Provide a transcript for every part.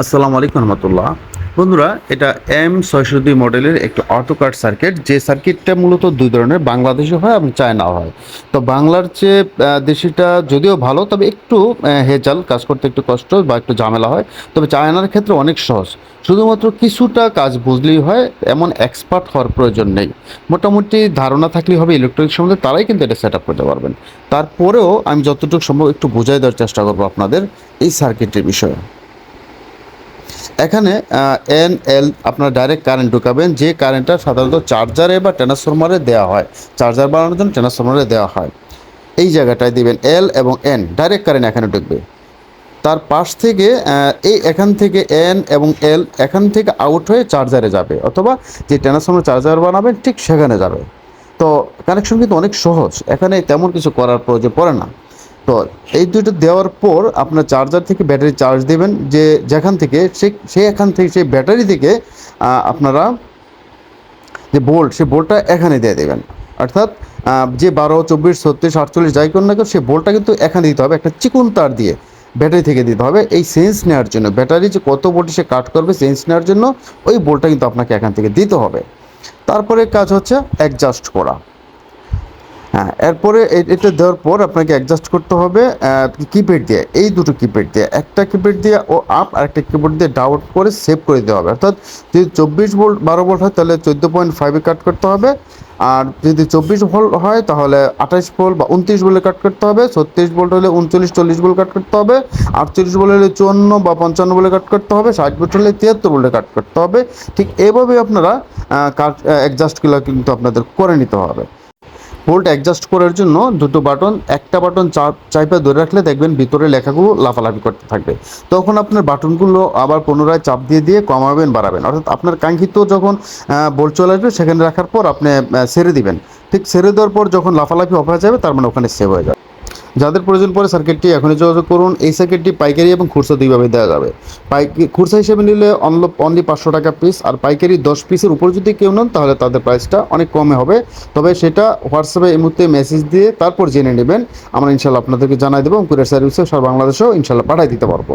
আসসালামু আলাইকুম রহমতুল্লাহ। বন্ধুরা, এটা এম ছয়শো দুই মডেলের একটি অটোকাট সার্কিট, যে সার্কিটটা মূলত দুই ধরনের বাংলাদেশে হয় এবং চায়না হয়। তো বাংলার চেয়ে দেশিটা যদিও ভালো, তবে একটু হেজাল, কাজ করতে একটু কষ্ট বা একটু ঝামেলা হয়। তবে চায়নার ক্ষেত্রে অনেক সহজ। শুধুমাত্র কিছুটা কাজ বুঝলেই হয়, এমন এক্সপার্ট হওয়ার প্রয়োজন নেই। মোটামুটি ধারণা থাকলেই হবে ইলেকট্রনিক সম্বন্ধে, তারাই কিন্তু এটা সেট করতে পারবেন। তারপরেও আমি যতটুকু সম্ভব একটু বোঝাই দেওয়ার চেষ্টা করব আপনাদের এই সার্কিটের বিষয়ে। এখানে এন এল আপনার ডাইরেক্ট কারেন্ট ঢুকাবেন, যে কারেন্টটা সাধারণত চার্জারে বা ট্রান্সফরমারে দেওয়া হয়। চার্জার বানানোর জন্য ট্রান্সফরমারে দেওয়া হয়। এই জায়গাটায় দিবেন এল এবং এন ডাইরেক্ট কারেন্ট এখানে ঢুকবে। তার পাশ থেকে এই এখান থেকে এন এবং এল এখান থেকে আউট হয়ে চার্জারে যাবে, অথবা যে ট্রান্সফরমার চার্জার বানাবেন ঠিক সেখানে যাবে। তো কানেকশন কিন্তু অনেক সহজ। এখানে তেমন কিছু করার প্রয়োজন পড়ে না। তো এই দুটো দেওয়ার পর আপনার চার্জার থেকে ব্যাটারি চার্জ দেবেন, যে যেখান থেকে সে সেই এখান থেকে সেই ব্যাটারি থেকে আপনারা যে বোল্ট সেই বোল্টটা এখানে দিয়ে দেবেন। অর্থাৎ যে বারো, চব্বিশ, ছত্রিশ, আটচল্লিশ যাই করুন না কেন সেই বোল্টটা কিন্তু এখানে দিতে হবে, একটা চিকুন তার দিয়ে ব্যাটারি থেকে দিতে হবে। এই সেন্স নেওয়ার জন্য ব্যাটারি যে কত ভোল্টে সে কাট করবে সেন্স নেওয়ার জন্য, ওই বোল্টটা কিন্তু আপনাকে এখান থেকে দিতে হবে। তারপরে কাজ হচ্ছে অ্যাডজাস্ট করা। হ্যাঁ এরপরে এটা দেওয়ার পর আপনাকে অ্যাডজাস্ট করতে হবে কিপ্যাড দিয়ে। এই দুটো কিপ্যাড দিয়ে। একটা কিপ্যাড দিয়ে ও আপ আর একটা কিপ্যাড দিয়ে ডাউন করে সেভ করে দিতে হবে। অর্থাৎ যদি চব্বিশ ভোল্ট বারো ভোল্ট হয়, তাহলে চোদ্দ পয়েন্ট ফাইভে কাট করতে হবে। আর যদি চব্বিশ ভোল্ট হয়, তাহলে আঠাশ ভোল্ট বা উনত্রিশ বলে কাট করতে হবে। ছত্রিশ ভোল্ট হলে উনচল্লিশ, চল্লিশ বলে কাট করতে হবে। আটচল্লিশ বলে হলে চুয়ান্ন বা পঞ্চান্ন বলে কাট করতে হবে। ষাট ভোল্ট হলে তিয়াত্তর বলে কাট করতে হবে। ঠিক এভাবে আপনারা কাট অ্যাডজাস্টগুলো কিন্তু আপনাদের করে নিতে হবে। ভোল্ট অ্যাডজাস্ট করার জন্য দুটো বাটন একটা বাটন চাপ চাইপে ধরে রাখলে দেখবেন ভিতরে লেখাগুলো লাফালাফি করতে থাকবে। তখন আপনার বাটনগুলো আবার পুনরায় চাপ দিয়ে দিয়ে কমাবেন, বাড়াবেন। অর্থাৎ আপনার কাঙ্ক্ষিত যখন বোল্ট চলে আসবে, সেখানে রাখার পর আপনি সেরে দিবেন। ঠিক সেরে দেওয়ার পর যখন লাফালাফি অফ হয়ে যাবে, তার মানে ওখানে সেভ হয়ে যাবে। যাদের প্রয়োজন পড়ে সার্কিটটি এখনই যোগাযোগ করুন। এই সার্কিটটি পাইকারি এবং খুচরা দুইভাবে দেওয়া যাবে। পাইকারি খুচরা হিসেবে নিলে অনল অনলি পাঁচশো টাকা পিস আর পাইকারি দশ পিসের উপর যদি কেউ নেন, তাহলে তাদের প্রাইসটা অনেক কমে হবে। তবে সেটা হোয়াটসঅ্যাপে এই মুহূর্তে মেসেজ দিয়ে তারপর জেনে নেবেন। আমরা ইনশাল্লাহ আপনাদেরকে জানাই দেবো কুরিয়ার সার্ভিসে সারা বাংলাদেশেও ইনশাল্লাহ পাঠিয়ে দিতে পারব।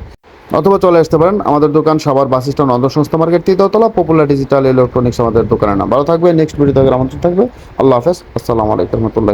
অথবা চলে আসতে পারেন আমাদের দোকান সবার বাস স্ট্যান্ড অন্ধ সংস্থা মার্কেট তৃতীয়তলা পপুলার ডিজিটাল ইলেকট্রনিক্স আমাদের দোকানের নাম। ভালো থাকবে নেক্সট ভিডিও থাকবে আমন্ত্রণ থাকবে। আল্লাহ হাফেজ, আসসালামু আলাইকুম রহমতুল্লাহ